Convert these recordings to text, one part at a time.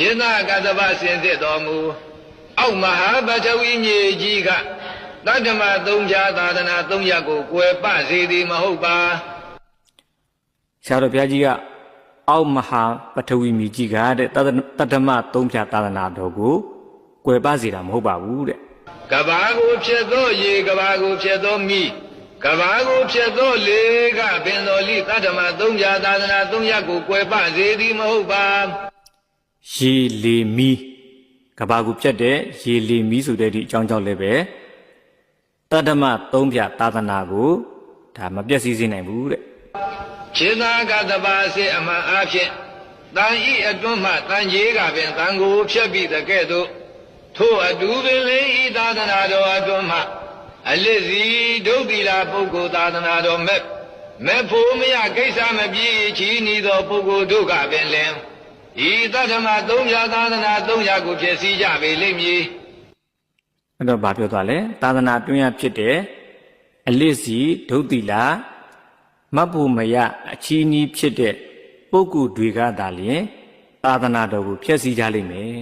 ရှင်သာကတ္တဗစင်စစ်တော်မူအောက်မဟာပထဝီမြေကြီးကတတ္တမသုံးဖြာသာသနာသုံးရပ်ကိုကွယ်ပစေသည်မဟုတ်ပါဆရာတော်ဘုရားကြီးကအောက်မဟာပထဝီမြေကြီးကတဲ့တသတတ္တမသုံးဖြာသာသနာတော်ကိုကွယ်ပစေတာမဟုတ်ပါဘူးတဲ့ကဘာကိုဖြစ်သောရေကဘာကိုဖြစ်သောမိကဘာကိုဖြစ်သောလေကပင်တော်လိတတ္တမသုံးဖြာသာသနာသုံးရပ်ကိုကွယ်ပစေသည်မဟုတ်ပါ ရေလေမီကဘာကူဖြတ်တဲ့ရေလေမီဆိုတဲ့ဒီအကြောင်းကြောင့်လည်းပဲတတ္တမသုံးဖြာသာသနာကိုဒါမပြည့်စည်စေနိုင်ဘူးတဲ့ခြေသာကတပါစေအမှန်အားဖြင့်တန်ဤအတွန်းမှတန်ကြီးကပင်တန်ကိုဖြတ်ပြီးတဲ့ကဲ့သို့ထို့အတူပင်လေဤသာသနာတော်အတွန်းမှအလစ်စီဒုက္တိလာပုဂ္ဂိုလ်သာသနာတော်မဲ့မဲ့ဖို့မရကိစ္စမပြေချီနီသောပုဂ္ဂိုလ်တို့ကပင်လင် ဤတတ္ထမသုံးဖြာသာသနာသုံးရာကိုဖြစ်စည်းကြပေလိမ့်မည်အဲ့တော့ဗာပြောသွားလဲသာသနာတွင်းရဖြစ်တဲ့အလစ်စီဒုတ်တိလာမတ်ဖို့မရအချီးနီးဖြစ်တဲ့ပုဂ္ဂိုလ်တွေကသာလျှင်သာသနာတော်ကိုဖျက်ဆီးကြလိမ့်မယ်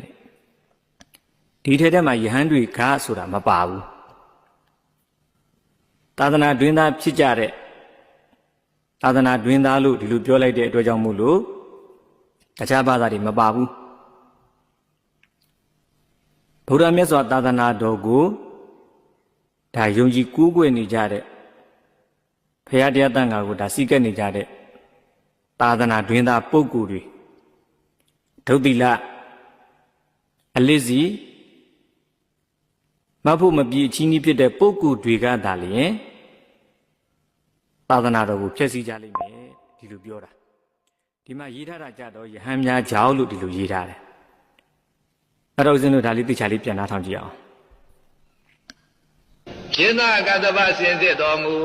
တဲ့ဒီထဲထဲမှာယဟန်တွေကဆိုတာမပါဘူးသာသနာတွင်သားဖြစ်ကြတဲ့သာသနာတွင်သားလို့ဒီလိုပြောလိုက်တဲ့အတွက်ကြောင့်မို့လို့ တခြားဘာသာတွေမပါဘူးဗုဒ္ဓမြတ်စွာသာသနာတော်ကိုဒါယုံကြည်ကိုးကွယ်နေကြတဲ့ဖရာတရားတန်ခါကိုဒါစီးကပ်နေကြတဲ့သာသနာတွင်သားပုဂ္ဂိုလ်တွေဒုတိလအလစ်စီမဖို့မပြေအချင်းကြီးဖြစ်တဲ့ပုဂ္ဂိုလ်တွေကသာလျင်သာသနာတော်ကိုဖျက်ဆီးကြလိမ့်မယ်ဒီလိုပြောတာ ဒီမှာရေးထားတာကြတော့ယဟန်များကြောက်လို့ဒီလိုရေးထားတယ်အဲ့တော့ဦးဇင်းတို့ဒါလေးသိချာလေးပြန်နှားထောင်ကြည့်အောင်ရှင်သာကတ္တဗစင်စစ်တော်မူ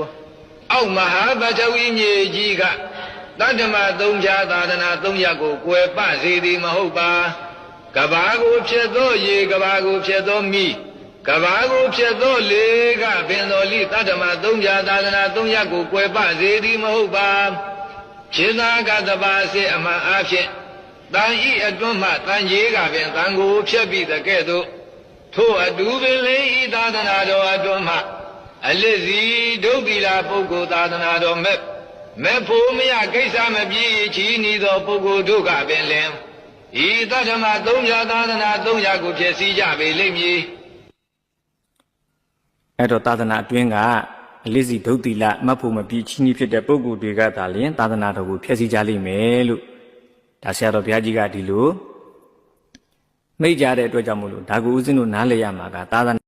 အောက်မဟာပထဝီမြေကြီးကတတ္တမသုံးဖြာသာသနာသုံးရပ်ကိုကွယ်ပစေသည်မဟုတ်ပါကဘာကိုဖြစ်သောရေကဘာကိုဖြစ်သောမိကဘာကိုဖြစ်သောလေကပင်တော်လိတတ္တမသုံးဖြာသာသနာသုံးရပ်ကိုကွယ်ပစေသည်မဟုတ်ပါ ရှင်သာကတ္တဗစေအမှန်အားဖြင့်တန်ဤအတွန်းမှတန်ကြီးကပင်တန်ကိုဖြတ်ပြီးတဲ့ကဲ့သို့ထို့အတူပင်လေဤသာသနာတော်အတွန်းမှအလစ်စီဒုက္ခိလာပုဂ္ဂိုလ်သာသနာတော်မဲ့မဲ့ဖို့မရကိစ္စမပြေချီနီသောပုဂ္ဂိုလ်တို့ကပင်လင်ဤတတ္ထမသုံးရာသာသနာသုံးရာကိုဖြစ်စည်းကြပေလိမ့်မည်အဲ့တော့သာသနာအတွင်းက အလစ်စီဒုတ်တိလမတ်ဖို့မပြီးချင်းကြီးဖြစ်တဲ့ပုဂ္ဂိုလ်တွေကသာလျှင်သာသနာတော်ကိုဖျက်ဆီးကြလိမ့်မယ်လို့ဒါဆရာတော်ဘုရားကြီးကဒီလိုမိတ်ကြတဲ့အတွက်ကြောင့်မို့လို့ဒါကိုဦးဇင်းတို့နားလည်ရမှာကသာသနာ